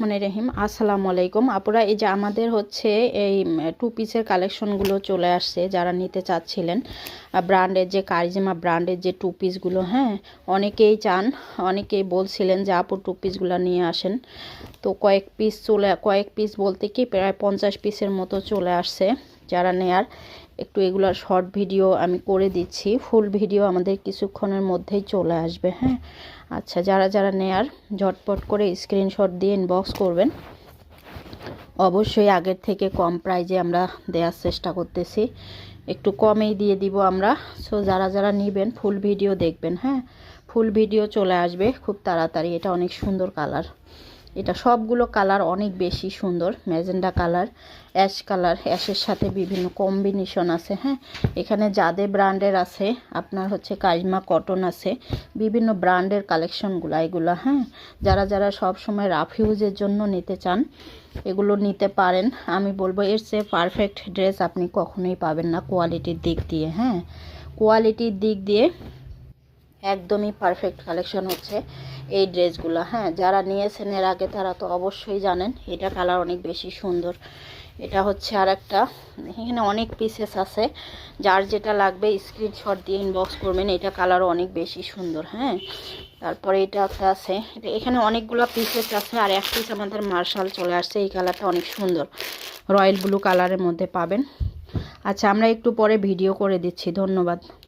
রহমান রহিম, আসসালামু আলাইকুম। আপুরা, এই যে আমাদের হচ্ছে এই টু পিসের কালেকশনগুলো চলে আসছে যারা নিতে চাচ্ছিলেন। ব্র্যান্ডের যে কারিজমা ব্র্যান্ডের যে টু পিসগুলো হ্যাঁ অনেকেই চান, অনেকেই বলছিলেন যে, আপু টু পিসগুলো নিয়ে আসেন। তো কয়েক পিস চলে, কয়েক পিস বলতে কি, প্রায় পঞ্চাশ পিসের মতো চলে আসছে। যারা নেয়ার, একটু এগুলোর শর্ট ভিডিও আমি করে দিচ্ছি। ফুল ভিডিও আমাদের কিছুক্ষণের মধ্যেই চলে আসবে হ্যাঁ? আচ্ছা যারা যারা নেয়ার, ঝটপট করে স্ক্রিনশট দিয়ে ইনবক্স করবেন। অবশ্যই আগের থেকে কম প্রাইজে আমরা দেওয়ার চেষ্টা করতেছি। একটু কমেই দিয়ে দিব আমরা। সো যারা যারা নেবেন ফুল ভিডিও দেখবেন হ্যাঁ? ফুল ভিডিও চলে আসবে খুব তাড়াতাড়ি। এটা অনেক সুন্দর কালার এটা সবগুলো কালার অনেক বেশি সুন্দর, ম্যাজেন্ডা কালার, অ্যাশ কালার, অ্যাশের সাথে বিভিন্ন কম্বিনেশন আছে হ্যাঁ? এখানে যাদের ব্র্যান্ডের আছে, আপনার হচ্ছে কারিমা কটন আছে, বিভিন্ন ব্র্যান্ডের কালেকশনগুলো এগুলো হ্যাঁ? যারা যারা সব সময় রাফ ইউজের জন্য নিতে চান, এগুলো নিতে পারেন। আমি বলব, এর চেয়ে পারফেক্ট ড্রেস আপনি কখনোই পাবেন না কোয়ালিটির দিক দিয়ে হ্যাঁ? কোয়ালিটির দিক দিয়ে একদমই পারফেক্ট কালেকশন হচ্ছে এই ড্রেসগুলো। হ্যাঁ যারা নিয়েছেন এর আগে তারা তো অবশ্যই জানেন, এটা কালার অনেক বেশি সুন্দর। এটা হচ্ছে আর একটা এখানে অনেক পিসেস আছে। যার যেটা লাগবে স্ক্রিনশট দিয়ে ইনবক্স করবেন, এটা কালারও অনেক বেশি সুন্দর হ্যাঁ। তারপরে এটা একটা আছে এখানে অনেকগুলো পিসেস আছে, আর এক পিস আমাদের মার্শাল চলে আসছে, এই কালারটা অনেক সুন্দর। রয়্যাল ব্লু কালারের মধ্যে পাবেন। আচ্ছা আমরা একটু পরে ভিডিও করে দিচ্ছি, ধন্যবাদ।